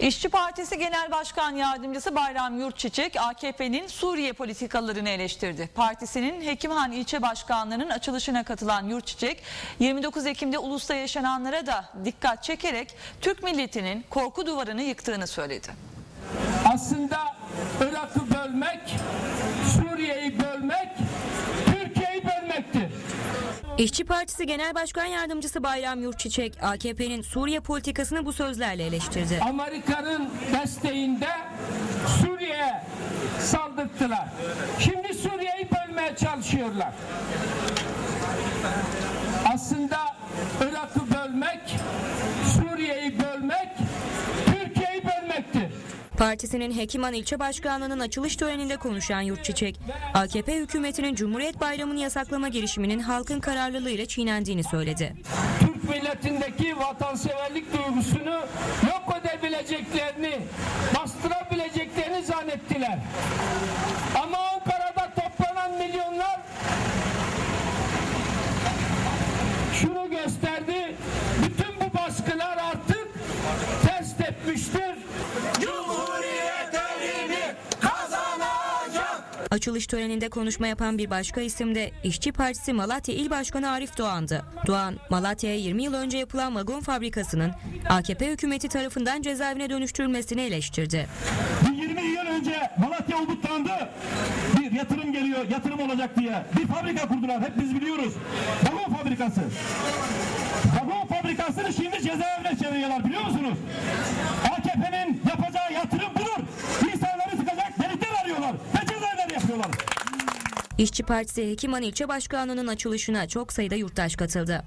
İşçi Partisi Genel Başkan Yardımcısı Bayram Yurtçiçek AKP'nin Suriye politikalarını eleştirdi. Partisinin Hekimhan ilçe başkanlığının açılışına katılan Yurtçiçek 29 Ekim'de Ulus'ta yaşananlara da dikkat çekerek Türk milletinin korku duvarını yıktığını söyledi. aslında Irak'ı İşçi Partisi Genel Başkan Yardımcısı Bayram Yurtçiçek, AKP'nin Suriye politikasını bu sözlerle eleştirdi. Amerika'nın desteğinde Suriye'ye saldırttılar. Şimdi Suriye'yi bölmeye çalışıyorlar. Partisinin Hekiman ilçe başkanlığının açılış töreninde konuşan Yurtçiçek, AKP hükümetinin Cumhuriyet Bayramı'nı yasaklama girişiminin halkın kararlılığıyla çiğnendiğini söyledi. Türk milletindeki vatanseverlik duygusunu yok edebileceklerini, bastırabileceklerini zannettiler. Ama Ankara'da toplanan milyonlar şunu gösterdi. Bütün bu baskılar artık ters tepmiştir. Açılış töreninde konuşma yapan bir başka isim de İşçi Partisi Malatya İl Başkanı Arif Doğan'dı. Doğan, Malatya'ya 20 yıl önce yapılan vagon fabrikasının AKP hükümeti tarafından cezaevine dönüştürülmesini eleştirdi. Bir 20 yıl önce Malatya umutlandı. Bir yatırım geliyor, yatırım olacak diye. Bir fabrika kurdular, hep biz biliyoruz. Vagon fabrikası. Vagon fabrikasını şimdi cezaevine çeviriyorlar biliyor musunuz? AKP'nin yapacağı İşçi Partisi Hekiman ilçe başkanlığının açılışına çok sayıda yurttaş katıldı.